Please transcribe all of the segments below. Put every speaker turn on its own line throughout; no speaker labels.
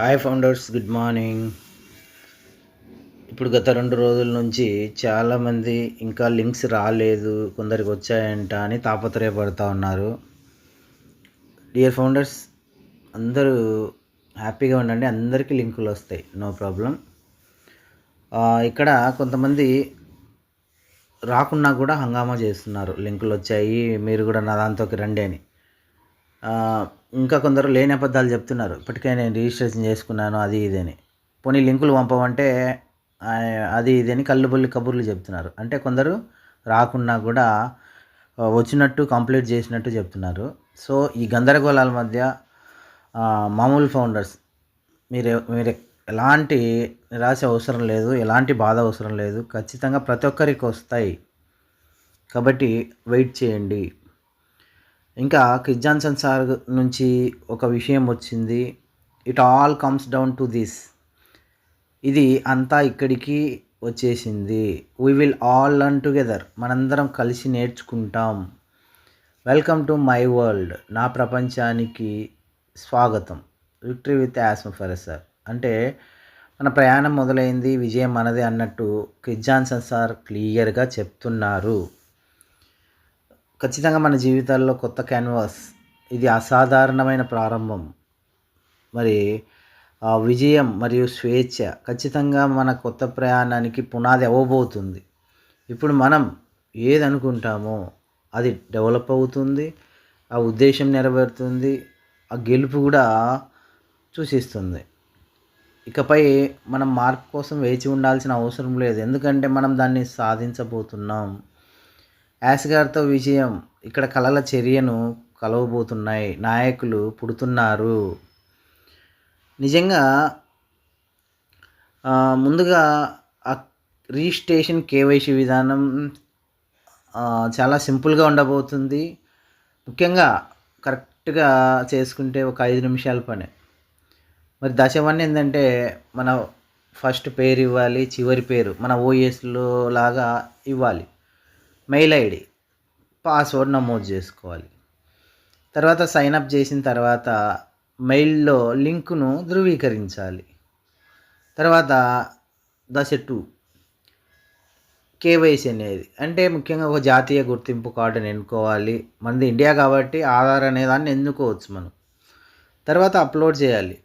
Hi founders good morning ఇప్పుడు గత రెండు రోజుల నుంచి చాలామంది ఇంకా లింక్స్ రాలేదు. కొందరికి వచ్చాయంట అని తాపత్రయపడుతూ ఉన్నారు. డియర్ ఫౌండర్స్ అందరూ హ్యాపీగా ఉండండి. అందరికీ లింకులు వస్తాయి. నో ప్రాబ్లం ఇక్కడ కొంతమంది రాకున్నా కూడా హంగామా చేస్తున్నారు. లింకులు వచ్చాయి. మీరు కూడా నా దాంతోకి రండి అని. ఇంకా కొందరు లేని అబద్ధాలు చెప్తున్నారు. ఇప్పటికే నేను రిజిస్ట్రేషన్ చేసుకున్నాను అది ఇది అని పోనీ లింకులు పంపమంటే అది ఇది అని కళ్ళు బొల్లి కబుర్లు చెప్తున్నారు. అంటే కొందరు రాకున్నా కూడా వచ్చినట్టు కంప్లీట్ చేసినట్టు చెప్తున్నారు. సో ఈ గందరగోళాల మధ్య మామూలు ఫౌండర్స్ మీరు మీరు ఎలాంటి నిరాశ అవసరం లేదు ఎలాంటి బాధ అవసరం లేదు. ఖచ్చితంగా ప్రతి ఒక్కరికి వస్తాయి. కాబట్టి వెయిట్ చేయండి. ఇంకా కిజ్ జాన్సన్ సార్ నుంచి ఒక విషయం వచ్చింది. It all comes down to this ఇది అంతా ఇక్కడికి వచ్చేసింది. We will all learn together మనందరం కలిసి నేర్చుకుంటాం. వెల్కమ్ టు మై వరల్డ్ నా ప్రపంచానికి స్వాగతం. విక్టరీ విత్ యాస్మఫర్ సార్ అంటే మన ప్రయాణం మొదలైంది. విజయం మనదే అన్నట్టు కిజ్ జాన్సన్ సార్ క్లియర్గా చెప్తున్నారు. ఖచ్చితంగా మన జీవితాల్లో కొత్త క్యాన్వాస్ ఇది అసాధారణమైన ప్రారంభం. మరి ఆ విజయం మరియు స్వేచ్ఛ ఖచ్చితంగా మన కొత్త ప్రయాణానికి పునాది అవ్వబోతుంది. ఇప్పుడు మనం ఏది అనుకుంటామో అది డెవలప్ అవుతుంది ఆ ఉద్దేశం నెరవేరుతుంది ఆ గెలుపు కూడా సూచిస్తుంది ఇకపై మనం మార్పు కోసం వేచి ఉండాల్సిన అవసరం లేదు. ఎందుకంటే మనం దాన్ని సాధించబోతున్నాం. యాస్గార్తో విజయం ఇక్కడ కళల చర్యను కలవబోతున్నాయి. నాయకులు పుడుతున్నారు. నిజంగా ముందుగా రిజిస్ట్రేషన్ కేవైసీ విధానం చాలా సింపుల్గా ఉండబోతుంది. ముఖ్యంగా కరెక్ట్గా చేసుకుంటే ఒక ఐదు నిమిషాల పని. మరి దశ వన్ ఏంటంటే మన ఫస్ట్ పేరు ఇవ్వాలి చివరి పేరు మన ఓఎస్లో లాగా ఇవ్వాలి. మెయిల్ ఐడి పాస్వర్డ్ నమోదు చేసుకోవాలి. తర్వాత సైన్ అప్ చేసిన తర్వాత మెయిల్లో లింకును ధృవీకరించాలి. తర్వాత దశ టూ కేవైసీ అనేది. అంటే ముఖ్యంగా ఒక జాతీయ గుర్తింపు కార్డుని ఎన్నుకోవాలి. మనది ఇండియా కాబట్టి ఆధార్ అనే దాన్ని ఎన్నుకోవచ్చు మనం. తర్వాత అప్లోడ్ చేయాలి.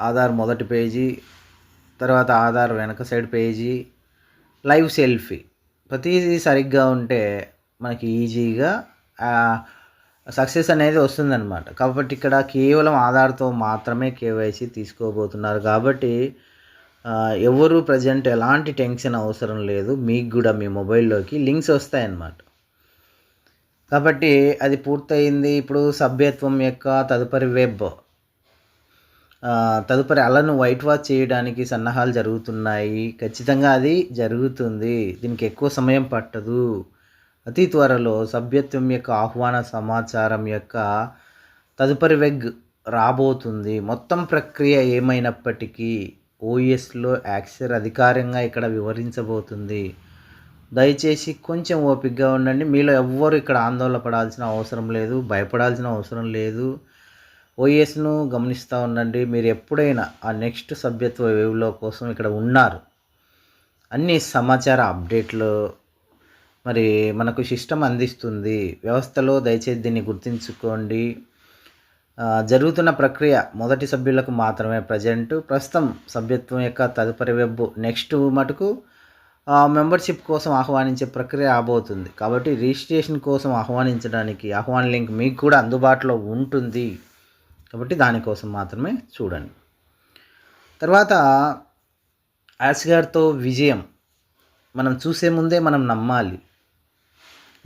ఆధార్ మొదటి పేజీ తర్వాత ఆధార్ వెనక సైడ్ పేజీ లైవ్ సెల్ఫీ. ప్రతిదీ సరిగ్గా ఉంటే మనకి ఈజీగా సక్సెస్ అనేది వస్తుందన్నమాట. కాబట్టి ఇక్కడ కేవలం ఆధార్తో మాత్రమే కేవైసీ తీసుకోబోతున్నారు. కాబట్టి ఎవరు ప్రజెంట్ ఎలాంటి టెన్షన్ అవసరం లేదు. మీకు కూడా మీ మొబైల్లోకి లింక్స్ వస్తాయన్నమాట. కాబట్టి అది పూర్తయింది. ఇప్పుడు సభ్యత్వం యొక్క తదుపరి వెబ్. తదుపరి అలను వైట్ వాష్ చేయడానికి సన్నాహాలు జరుగుతున్నాయి. ఖచ్చితంగా అది జరుగుతుంది. దీనికి ఎక్కువ సమయం పట్టదు. అతి త్వరలో సభ్యత్వం యొక్క ఆహ్వాన సమాచారం యొక్క తదుపరి వెగ్ రాబోతుంది. మొత్తం ప్రక్రియ ఏమైనప్పటికీ ఓఎస్లో యాక్సర్ అధికారంగా ఇక్కడ వివరించబోతుంది. దయచేసి కొంచెం ఓపికగా ఉండండి. మీలో ఎవ్వరు ఇక్కడ ఆందోళన పడాల్సిన అవసరం లేదు భయపడాల్సిన అవసరం లేదు. ఓఎస్ను గమనిస్తూ ఉండండి. మీరు ఎప్పుడైనా ఆ నెక్స్ట్ సభ్యత్వ వేవ్లో కోసం ఇక్కడ ఉన్నారు. అన్ని సమాచార అప్డేట్లు మరి మనకు సిస్టమ్ అందిస్తుంది. వ్యవస్థలో దయచేసి దీన్ని గుర్తుంచుకోండి. జరుగుతున్న ప్రక్రియ మొదటి సభ్యులకు మాత్రమే ప్రజెంట్. ప్రస్తుతం సభ్యత్వం యొక్క తదుపరి వెబ్ నెక్స్ట్ మటుకు మెంబర్షిప్ కోసం ఆహ్వానించే ప్రక్రియ రాబోతుంది. కాబట్టి రిజిస్ట్రేషన్ కోసం ఆహ్వానించడానికి ఆహ్వాన్ లింక్ మీకు కూడా అందుబాటులో ఉంటుంది. కాబట్టి దానికోసం మాత్రమే చూడండి. తర్వాత యాస్గార్తో విజయం మనం చూసే ముందే మనం నమ్మాలి.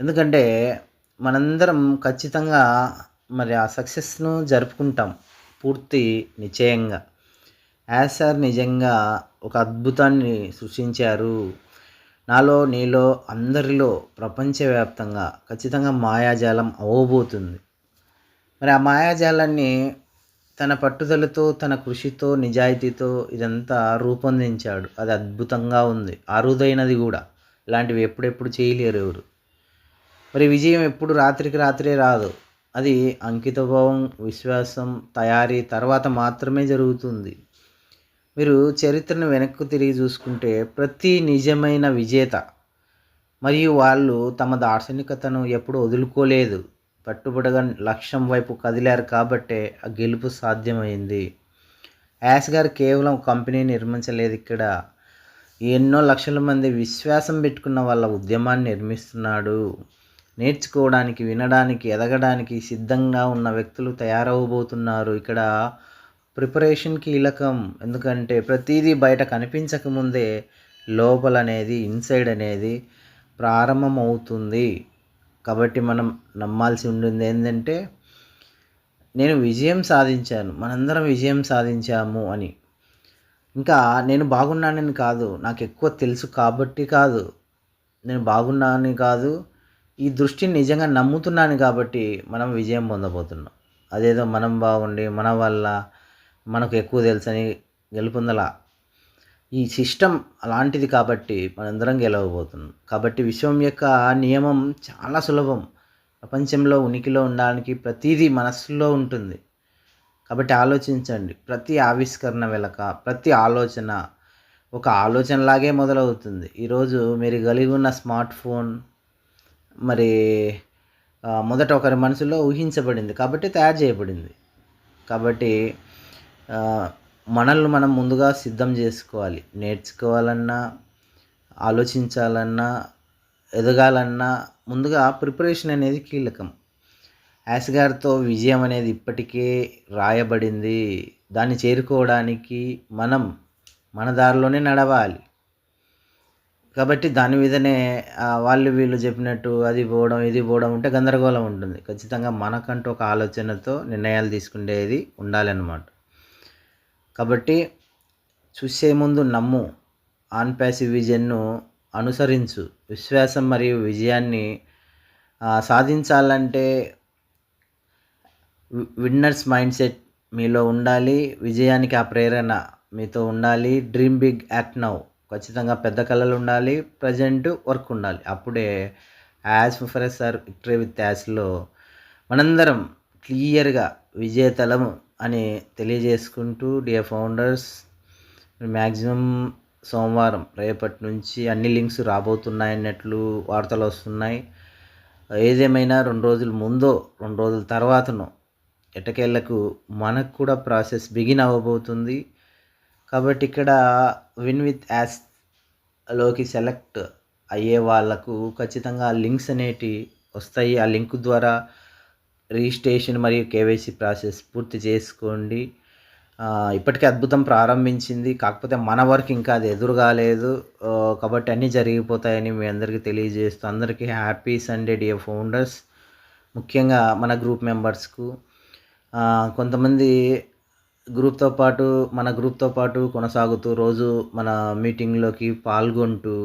ఎందుకంటే మనందరం ఖచ్చితంగా మరి ఆ సక్సెస్ను జరుపుకుంటాం పూర్తి నిశ్చయంగా. యాజ్ సార్ నిజంగా ఒక అద్భుతాన్ని సృష్టించారు. నాలో నీలో అందరిలో ప్రపంచవ్యాప్తంగా ఖచ్చితంగా మాయాజాలం అవ్వబోతుంది. మరి ఆ మాయాజాలాన్ని తన పట్టుదలతో తన కృషితో నిజాయితీతో ఇదంతా రూపొందించాడు. అది అద్భుతంగా ఉంది. అరుదైనది కూడా. ఇలాంటివి ఎప్పుడెప్పుడు చేయలేరు ఎవరు. మరి విజయం ఎప్పుడు రాత్రికి రాత్రే రాదు. అది అంకితభావం విశ్వాసం తయారీ తర్వాత మాత్రమే జరుగుతుంది. మీరు చరిత్రను వెనక్కు తిరిగి చూసుకుంటే ప్రతి నిజమైన విజేత మరియు వాళ్ళు తమ దార్శనికతను ఎప్పుడు వదులుకోలేదు. పట్టుబడగా లక్ష్యం వైపు కదిలారు కాబట్టే ఆ గెలుపు సాధ్యమైంది. యాస్ గారు కేవలం కంపెనీ నిర్మించలేదు ఇక్కడ. ఎన్నో లక్షల మంది విశ్వాసం పెట్టుకున్న వాళ్ళ ఉద్యమాన్ని నిర్మిస్తున్నాడు. నేర్చుకోవడానికి వినడానికి ఎదగడానికి సిద్ధంగా ఉన్న వ్యక్తులు తయారవబోతున్నారు. ఇక్కడ ప్రిపరేషన్ కీలకం ఎందుకంటే ప్రతిదీ బయట కనిపించకముందే లోపల అనేది ఇన్సైడ్ అనేది ప్రారంభమవుతుంది. కాబట్టి మనం నమ్మాల్సి ఉండింది ఏంటంటే నేను విజయం సాధించాను మనందరం విజయం సాధించాము అని. ఇంకా నేను బాగున్నానని కాదు నాకు ఎక్కువ తెలుసు కాబట్టి కాదు. నేను బాగున్నానని కాదు ఈ దృష్టిని నిజంగా నమ్ముతున్నాను కాబట్టి మనం విజయం పొందబోతున్నాం. అదేదో మనం బాగుండి మన వల్ల మనకు ఎక్కువ తెలుసని గెలుపొందలా. ఈ సిస్టమ్ అలాంటిది కాబట్టి మనందరం గెలవబోతున్నాం. కాబట్టి విశ్వం యొక్క నియమం చాలా సులభం. ప్రపంచంలో ఉనికిలో ఉండడానికి ప్రతిదీ మనస్సులో ఉంటుంది. కాబట్టి ఆలోచించండి. ప్రతి ఆవిష్కరణ వెలక ప్రతి ఆలోచన ఒక ఆలోచనలాగే మొదలవుతుంది. ఈరోజు మీరు కలిగి ఉన్న స్మార్ట్ ఫోన్ మరి మొదట ఒకరి మనసులో ఊహించబడింది. కాబట్టి తయారు చేయబడింది. కాబట్టి మనల్ని మనం ముందుగా సిద్ధం చేసుకోవాలి. నేర్చుకోవాలన్నా ఆలోచించాలన్నా ఎదగాలన్నా ముందుగా ప్రిపరేషన్ అనేది కీలకం. యాస్ గారితో విజయం అనేది ఇప్పటికే రాయబడింది. దాన్ని చేరుకోవడానికి మనం మన దారిలోనే నడవాలి. కాబట్టి దాని మీదనే వాళ్ళు వీళ్ళు చెప్పినట్టు అది పోవడం ఇది పోవడం ఉంటే గందరగోళం ఉంటుంది. ఖచ్చితంగా మనకంటూ ఒక ఆలోచనతో నిర్ణయాలు తీసుకునేది ఉండాలన్నమాట. కాబట్టి చూసే ముందు నమ్ము. ఆన్ ప్యాసివ్ విజన్ను అనుసరించు. విశ్వాసం మరియు విజయాన్ని సాధించాలంటే విన్నర్స్ మైండ్ సెట్ మీలో ఉండాలి. విజయానికి ఆ ప్రేరణ మీతో ఉండాలి. Dream big act now. ఖచ్చితంగా పెద్ద కళలు ఉండాలి. ప్రజెంట్ వర్క్ ఉండాలి. అప్పుడే as for sir victory with యాస్లో మనందరం క్లియర్గా విజేతలము. అని తెలియజేసుకుంటూ డియర్ ఫౌండర్స్ మ్యాక్సిమం సోమవారం రేపటి నుంచి అన్ని లింక్స్ రాబోతున్నాయన్నట్లు వార్తలు వస్తున్నాయి. ఏదేమైనా రెండు రోజుల ముందో రెండు రోజుల తర్వాతనో ఎటకేళ్ళకు మనకు కూడా ప్రాసెస్ బిగిన్ అవ్వబోతుంది. కాబట్టి ఇక్కడ విన్ విత్ యాస్లోకి సెలెక్ట్ అయ్యే వాళ్ళకు ఖచ్చితంగా లింక్స్ అనేటి వస్తాయి. ఆ లింక్ ద్వారా రిజిస్ట్రేషన్ మరియు కేవైసీ ప్రాసెస్ పూర్తి చేసుకోండి. ఇప్పటికే అద్భుతం ప్రారంభించింది. కాకపోతే మన వర్క్ ఇంకా అది ఎదురు కాలేదు కాబట్టి అన్నీ జరిగిపోతాయని మీ అందరికీ తెలియజేస్తూ అందరికీ హ్యాపీ సండే డియర్ ఫౌండర్స్. ముఖ్యంగా మన గ్రూప్ మెంబర్స్కు. కొంతమంది గ్రూప్తో పాటు మన గ్రూప్తో పాటు కొనసాగుతూ రోజు మన మీటింగ్లోకి పాల్గొంటూ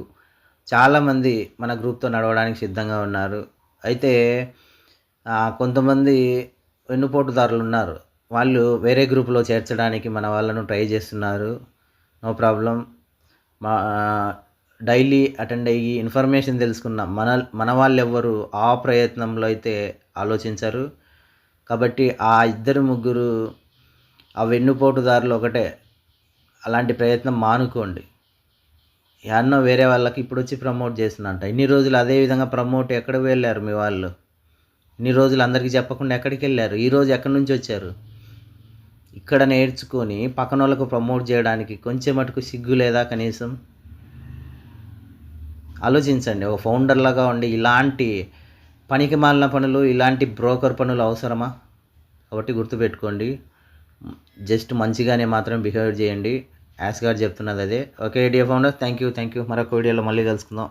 చాలామంది మన గ్రూప్తో నడవడానికి సిద్ధంగా ఉన్నారు. అయితే కొంతమంది వెన్నుపోటుదారులు ఉన్నారు వాళ్ళు వేరే గ్రూప్లో చేర్చడానికి మన వాళ్ళను ట్రై చేస్తున్నారు. No problem. మా డైలీ అటెండ్ అయ్యి ఇన్ఫర్మేషన్ తెలుసుకున్న మన మన వాళ్ళు ఎవ్వరు ఆ ప్రయత్నంలో అయితే ఆలోచించరు. కాబట్టి ఆ ఇద్దరు ముగ్గురు ఆ వెన్నుపోటుదారులు ఒకటే. అలాంటి ప్రయత్నం మానుకోండి. ఎన్నో వేరే వాళ్ళకి ఇప్పుడు వచ్చి ప్రమోట్ చేస్తున్నంట. ఇన్ని రోజులు అదే విధంగా ప్రమోట్ ఎక్కడికి వెళ్ళారు మీ వాళ్ళు? ఇన్ని రోజులు అందరికీ చెప్పకుండా ఎక్కడికి వెళ్ళారు? ఈరోజు ఎక్కడి నుంచి వచ్చారు? ఇక్కడ నేర్చుకొని పక్కన వాళ్ళకు ప్రమోట్ చేయడానికి కొంచెం మటుకు సిగ్గు లేదా కనీసం? ఆలోచించండి ఒక ఫౌండర్లాగా ఉండి ఇలాంటి పనికి మాలిన పనులు ఇలాంటి బ్రోకర్ పనులు అవసరమా? కాబట్టి గుర్తుపెట్టుకోండి జస్ట్ మంచిగానే మాత్రం బిహేవ్ చేయండి. యాస్ గారు చెప్తున్నది అదే. Okay idea founder thank you thank you మరొక వీడియోలో మళ్ళీ కలుసుకుందాం.